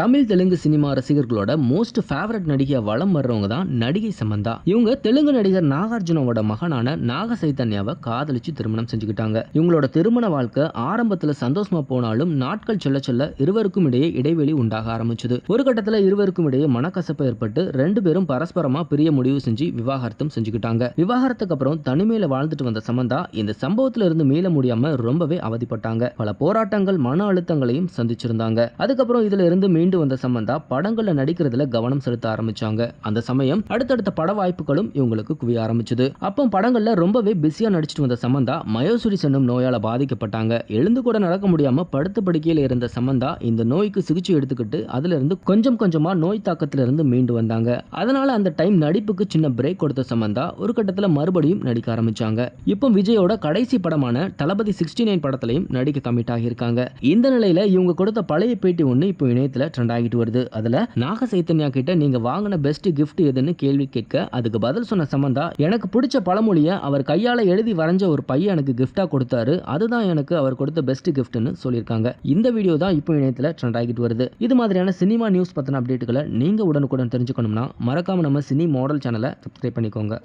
Tamil Telugu cinema ரசிகர்களோட most favourite நடிகையா வளம் வர்றவங்க தான் நடிகை சமந்தா இவங்க தெலுங்கு நடிகர் நாகார்ஜுனோட மகனான நாக சைத்தன்யாவை காதலிச்சு திருமணம் செஞ்சுக்கிட்டாங்க. இவங்களோட திருமண வாழ்க்கை ஆரம்பத்துல சந்தோஷமா போனாலும் நாட்கள் செல்ல செல்ல இருவருக்கும் இடையே இடைவெளி உண்டாக ஆரம்பிச்சது. ஒரு கட்டத்துல இருவருக்கும் இடையே மனக்கசப்பு ஏற்பட்டு ரெண்டு பேரும் பரஸ்பரமா பிரிய முடிவு செஞ்சு விவாகரத்தும் செஞ்சுக்கிட்டாங்க. விவாகரத்துக்கு அப்புறம் தனிமையில வாழ்ந்துட்டு வந்த சமந்தா இந்த சம்பவத்துல இருந்து மீள முடியாம ரொம்பவே அவதிப்பட்டாங்க. பல போராட்டங்கள் மன அழுத்தங்களையும் சந்திச்சிருந்தாங்க. அதுக்கப்புறம் இதுல இருந்து மீண்டும் மீண்டு வந்த சம்பந்தா படங்கள்ல நடிக்கிறதுல கவனம் செலுத்த ஆரம்பிச்சாங்க. அந்த சமயம் அடுத்தடுத்த பட வாய்ப்புகளும் இவங்களுக்கு குவிய ஆரம்பிச்சது. அப்போ படங்கள்ல ரொம்பவே பிஸியா நடிச்சிட்டு வந்த சம்பந்தா மயோசுரிஸ் என்னும் நோயால பாதிக்கப்பட்டாங்க. எழுந்து கூட நடக்க முடியாம படுத்த படுக்கையில இருந்த சமந்தா இந்த நோய்க்கு சிகிச்சை எடுத்துக்கிட்டு அதுல இருந்து கொஞ்சம் கொஞ்சமா நோய் தாக்கத்துல இருந்து மீண்டு வந்தாங்க. அதனால அந்த டைம் நடிப்புக்கு சின்ன பிரேக் கொடுத்த சமந்தா ஒரு கட்டத்துல மறுபடியும் நடிக்க ஆரம்பிச்சாங்க. இப்போ விஜயோட கடைசி படமான தளபதி சிக்ஸ்டி நைன் படத்திலையும் நடிக்க கமிட் ஆகியிருக்காங்க. இந்த நிலையில இவங்க கொடுத்த பழைய பேட்டி ஒன்று இப்போ இணையத்துல ட்ரெண்ட் ஆகிட்டு வருது. அதுல நாக சைத்தன்யா கிட்ட நீங்க வாங்கின பெஸ்ட் கிஃப்ட் எதுன்னு கேள்வி கேட்க அதுக்கு பதில் சொன்ன சமந்தா எனக்கு பிடிச்ச பழமொழியை அவர் கையால எழுதி வரைஞ்ச ஒரு பையன் எனக்கு கிஃப்டா கொடுத்தாரு. அதுதான் எனக்கு அவர் கொடுத்த பெஸ்ட் கிஃப்ட்னு சொல்லியிருக்காங்க. இந்த வீடியோ தான் இப்போ இணையத்தில் ட்ரெண்ட் ஆகிட்டு வருது. இது மாதிரியான சினிமா நியூஸ் பத்தின அப்டேட்டுகளை நீங்க உடனுக்குடன் தெரிஞ்சுக்கணும்னா மறக்காம நம்ம சினி மாடல் சேனலை சப்ஸ்கிரைப் பண்ணிக்கோங்க.